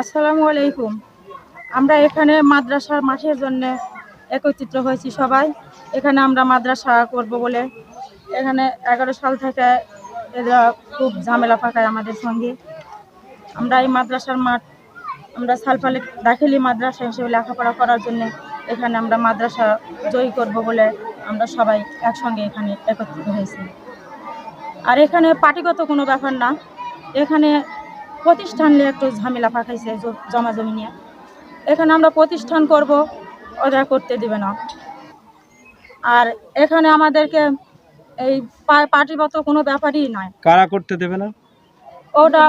আসসালামু আলাইকুম। আমরা এখানে মাদ্রাসার মাঠের জন্য একত্রিত হয়েছি সবাই। এখানে আমরা মাদ্রাসা করব বলে। এখানে এগারো সাল থেকে এরা খুব ঝামেলা পাকায় আমাদের সঙ্গে। আমরা এই মাদ্রাসার মাঠ, আমরা সালফালে দাখিলি মাদ্রাসা হিসেবে লেখাপড়া করার জন্য এখানে আমরা মাদ্রাসা জয়ী করব বলে আমরা সবাই একসঙ্গে এখানে একত্রিত হয়েছি। আর এখানে পার্টিগত কোনো ব্যাপার না। এখানে প্রতিষ্ঠান নিয়ে একটু ঝামেলা পাকাইছে জমা জমি নিয়ে এখানে আমরা প্রতিষ্ঠান করব ওরা করতে দিবে না। আর এখানে আমাদেরকে এই পার্টিগত কোনো ব্যাপারই নয়। কারা করতে দেবে না? ওটা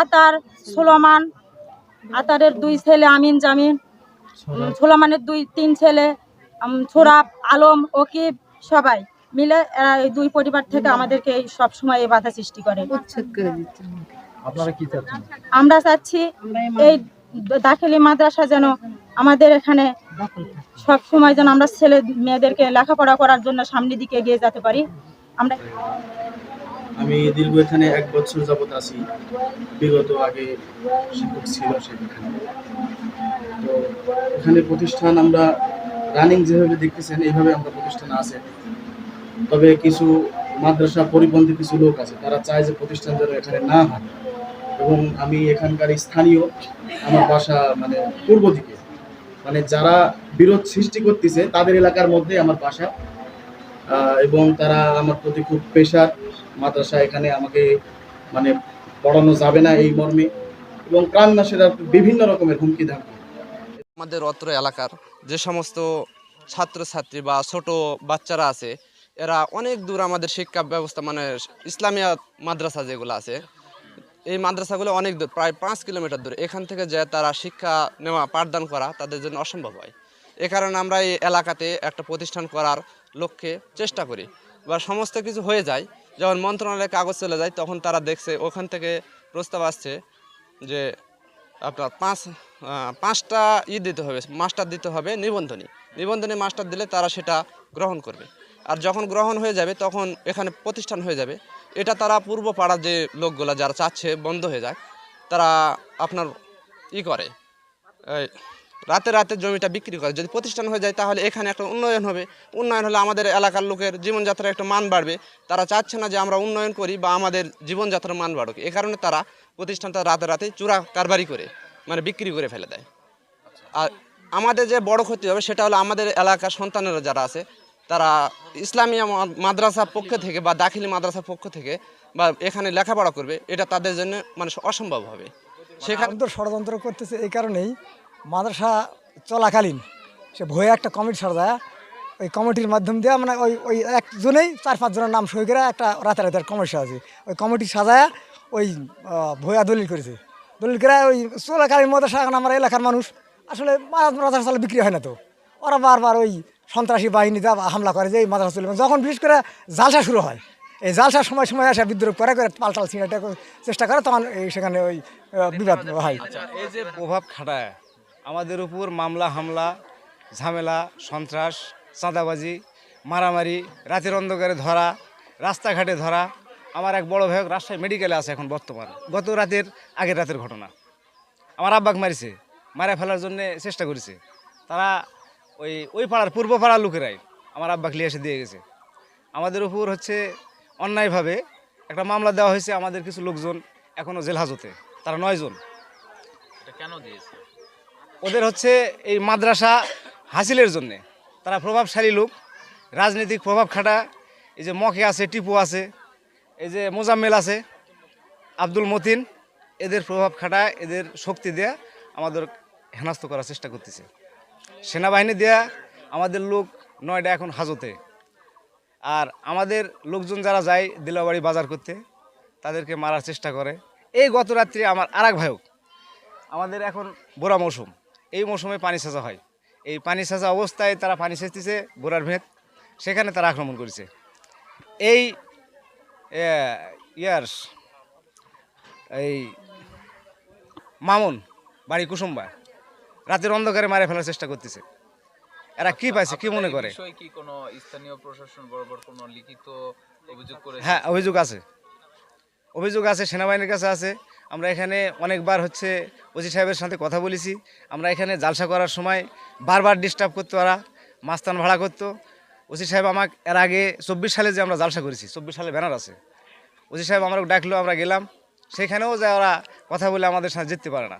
আতার সোলোমান আতারের দুই ছেলে আমিন জামিন সোলোমানের দুই তিন ছেলে ছোরাব আলম ওকিব সবাই মিলে এরা এই দুই পরিবার থেকে আমাদেরকে এই সবসময় এই বাধা সৃষ্টি করে। আমরা চাচ্ছি এই দাখিলি মাদ্রাসা যেন আমাদের এখানে সব সময় যেন আমরা ছেলে মেয়েদেরকে লেখাপড়া করার জন্য সামনের দিকে এগিয়ে যেতে পারি। আমরা আমি দীর্ঘ এখানে এক বছর যাবত আছি। বিগত আগে শিক্ষক ছিল সেখানে। তো এখানে প্রতিষ্ঠান আমরা রানিং যেভাবে দেখতেছেন এইভাবে আমরা প্রতিষ্ঠান আছে। তবে কিছু মাদ্রাসা পরিপন্থী কিছু লোক আছে, তারা চায় যে প্রতিষ্ঠান যেন এখানে না হয়। এবং আমি এখানকার স্থানীয় আমার বাসা মানে পূর্ব দিকে। মানে যারা বিরোধ সৃষ্টি করতেছে, তাদের এলাকার মধ্যে আমার বাসা। এবং তারা আমার প্রতি খুব প্রেশার মাদ্রাসা এখানে আমাকে মানে পড়ানো যাবে না এই মর্মে। এবং প্রাণ নাশের বিভিন্ন রকমের হুমকি ধামকি আমাদের অত্র এলাকার যে সমস্ত ছাত্রছাত্রী বা ছোট বাচ্চারা আছে এরা অনেক দূর আমাদের শিক্ষা ব্যবস্থা মানে ইসলামিয়া মাদ্রাসা যেগুলো আছে, এই মাদ্রাসাগুলো অনেক দূর, প্রায় পাঁচ কিলোমিটার দূর। এখান থেকে যে তারা শিক্ষা নেওয়া, পাঠদান করা তাদের জন্য অসম্ভব হয়। এ কারণে আমরা এই এলাকাতে একটা প্রতিষ্ঠান করার লক্ষ্যে চেষ্টা করি। বা সমস্ত কিছু হয়ে যায়, যখন মন্ত্রণালয়ে কাগজ চলে যায়, তখন তারা দেখছে, ওখান থেকে প্রস্তাব আসছে যে আপনার পাঁচ পাঁচটা ই দিতে হবে, মাস্টার দিতে হবে নিবন্ধনী। নিবন্ধনী মাস্টার দিলে তারা সেটা গ্রহণ করবে। আর যখন গ্রহণ হয়ে যাবে তখন এখানে প্রতিষ্ঠান হয়ে যাবে। এটা তারা পূর্ব পাড়ার যে লোকগুলো যারা চাচ্ছে, বন্ধ হয়ে যায় তারা আপনার ই করে। রাতে রাতে জমিটা বিক্রি করে। যদি প্রতিষ্ঠান হয়ে যায় তাহলে এখানে একটা উন্নয়ন হবে। উন্নয়ন হলে আমাদের এলাকার লোকের জীবনযাত্রার একটা মান বাড়বে। তারা চাচ্ছে না যে আমরা উন্নয়ন করি বা আমাদের জীবনযাত্রার মান বাড়ুক। এ কারণে তারা প্রতিষ্ঠানটা রাতে রাতে চূড়া কারবারি করে মানে বিক্রি করে ফেলে দেয়। আর আমাদের যে বড় ক্ষতি হবে সেটা হলো আমাদের এলাকার সন্তানেরা যারা আছে তারা ইসলামিয়া মা- মাদ্রাসার পক্ষ থেকে বা দাখিলি মাদ্রাসার পক্ষ থেকে বা এখানে লেখাপড়া করবে এটা তাদের জন্য মানে অসম্ভব হবে। সেখানে সেখানে তো ষড়যন্ত্র করতেছে এই কারণেই মাদ্রাসা চলাকালীন সে ভয়ে একটা কমিটি সাজায় ওই কমিটির মাধ্যম দিয়ে মানে ওই ওই একজনেই চার পাঁচজনের নাম সই করে একটা রাতে রাতে কমিটি সাজাছে ওই কমিটি সাজায় ওই ভয়া দলিল করেছে। দলিল করে ওই চলাকালীন মাদ্রাসা এখন আমার এলাকার মানুষ আসলে মাদ্রাসা চালে বিক্রি হয় না তো। ওরা বারবার ওই সন্ত্রাসী বাহিনীতে হামলা করে যে এই মাদ্রাসা চলে যখন বিশেষ করে জালসা শুরু হয়, এই জালসার সময় সময় আসে বিদ্রোহ করে করে পাল্টাল ছিঁড়াটা চেষ্টা করে, তখন সেখানে ওই বিবাদ হয়। আচ্ছা এই যে প্রভাব খাটায়, আমাদের উপর মামলা, হামলা, ঝামেলা, সন্ত্রাস, চাঁদাবাজি, মারামারি, রাতের অন্ধকারে ধরা, রাস্তাঘাটে ধরা, আমার এক বড় ভাইক রাজশাহী মেডিকেলে আছে এখন বর্তমান। গত রাতের, আগের রাতের ঘটনা। আমার আব্বাক মারিছে, মারা ফেলার জন্য চেষ্টা করেছে। তারা ওই ওই পাড়ার পূর্ব পাড়ার লোকেরাই আমার আব্বা লিয়ে এসে দিয়ে গেছে। আমাদের উপর হচ্ছে অন্যায়ভাবে একটা মামলা দেওয়া হয়েছে আমাদের কিছু লোকজন এখনও জেল হাজতে তারা নয়জন কেন ওদের হচ্ছে এই মাদ্রাসা হাসিলের জন্যে। তারা প্রভাবশালী লোক রাজনৈতিক প্রভাব খাটা এই যে মকে আছে টিপু আছে এই যে মোজাম্মেল আছে আব্দুল মতিন এদের প্রভাব খাটায় এদের শক্তি দেয়া আমাদের হেনাস্ত করার চেষ্টা করতেছে। সেনাবাহিনী দেয়া আমাদের লোক নয়টা এখন হাজতে। আর আমাদের লোকজন যারা যায় দিলাবাড়ি বাজার করতে, তাদেরকে মারার চেষ্টা করে। এই গত রাত্রে আমার আর এক ভাইক আমাদের এখন বোরা মৌসুম। এই মৌসুমে পানি সেচা হয়। এই পানি সেচা অবস্থায় তারা পানি সেচতেছে বোরার ভেদ সেখানে তারা আক্রমণ করেছে। এই ইয়ার, এই, মামুন, বাড়ি কুসুম্বা রাতের অন্ধকারে মারে ফেলার চেষ্টা করতেছে। এরা কি পাইছে কি মনে করে? কি কোনো স্থানীয় প্রশাসন বরাবর কোনো লিখিত অভিযোগ করেছে? হ্যাঁ অভিযোগ আছে। অভিযোগ আছে সেনাবাহিনীর কাছে আছে। আমরা এখানে অনেকবার হচ্ছে ওসি সাহেবের সাথে কথা বলেছি। আমরা এখানে জালসা করার সময় বারবার ডিস্টার্ব করতো ওরা মাস্তান ভাড়া করতো। ওসি সাহেব আমাকে এর আগে চব্বিশ সালে যে আমরা জালসা করেছি চব্বিশ সালে ব্যানার আছে। ওসি সাহেব আমরা ডাকলো আমরা গেলাম। সেখানেও যে ওরা কথা বলে আমাদের সাথে জিততে পারে না।